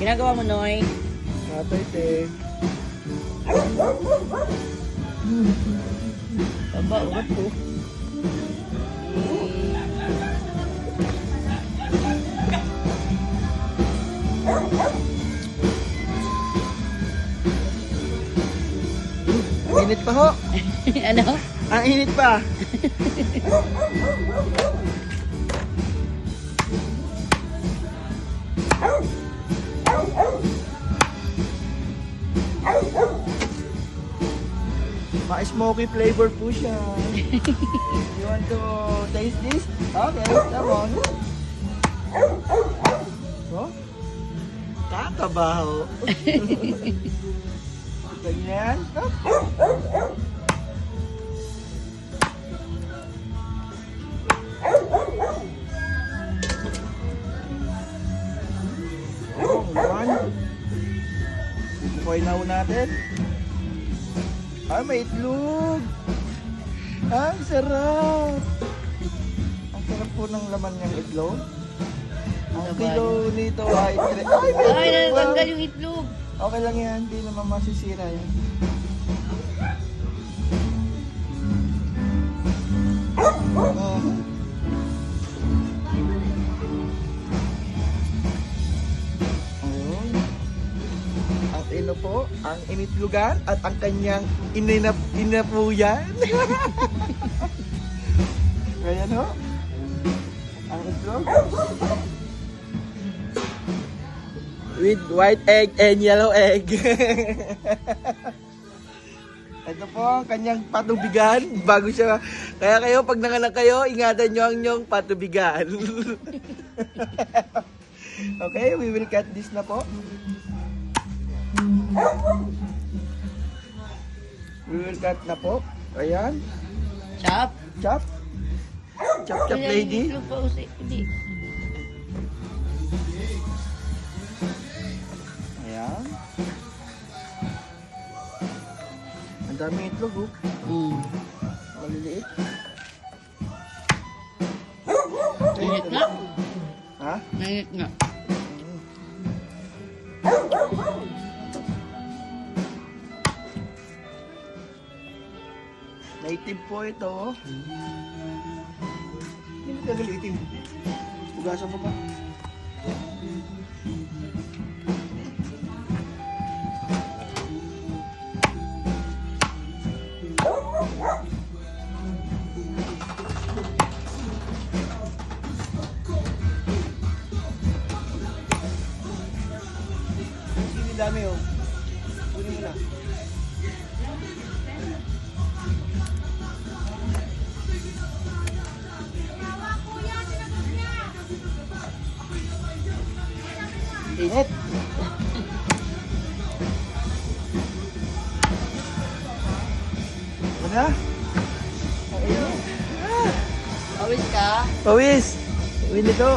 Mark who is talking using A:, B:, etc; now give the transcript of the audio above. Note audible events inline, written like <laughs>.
A: Ginagawa mo, Noy?
B: Natay, te.
A: Baba, ugat po.
B: Ang init pa ho. <laughs>
A: ano?
B: Ang init pa. <laughs> Ma-smoky flavor po siya. <laughs> you want to taste this? Okay, come on. Oh? Kakabaho. <laughs> Ganyan. Oh, naman. Bukoy na natin. Ay, may itlog. Ang sarap. Ang sarap po ng laman ng itlog. Ang
A: Laman.
B: kilo nito ay... Ay, may
A: Ay,
B: itlog pa.
A: natanggal yung itlog.
B: Okay lang yan, hindi naman masisira yan. Mhm. Ino po, ang initlugan at ang kanyang ininap inapuyan. <laughs> Ganyan ho. Ang itlog. With white egg and yellow egg. <laughs> Ito po ang kanyang patubigan bago siya. Kaya kayo, pag nanganak kayo, ingatan nyo ang inyong patubigan. <laughs> okay, we will cut this na po. Will cut na po. Ayan.
A: Chop.
B: Chop. Chop, chop, lady.
A: Hindi.
B: Ayan. Ang daming itlog, oh.
A: Hmm.
B: Maliliit.
A: Nangit nga.
B: Ha?
A: Nangit nga.
B: Native po ito. oh. Hindi mo gagalitin. Hugasan mo pa. Dami oh. Init. Ano na?
A: Awis ka?
B: Pawis! Uwi nito.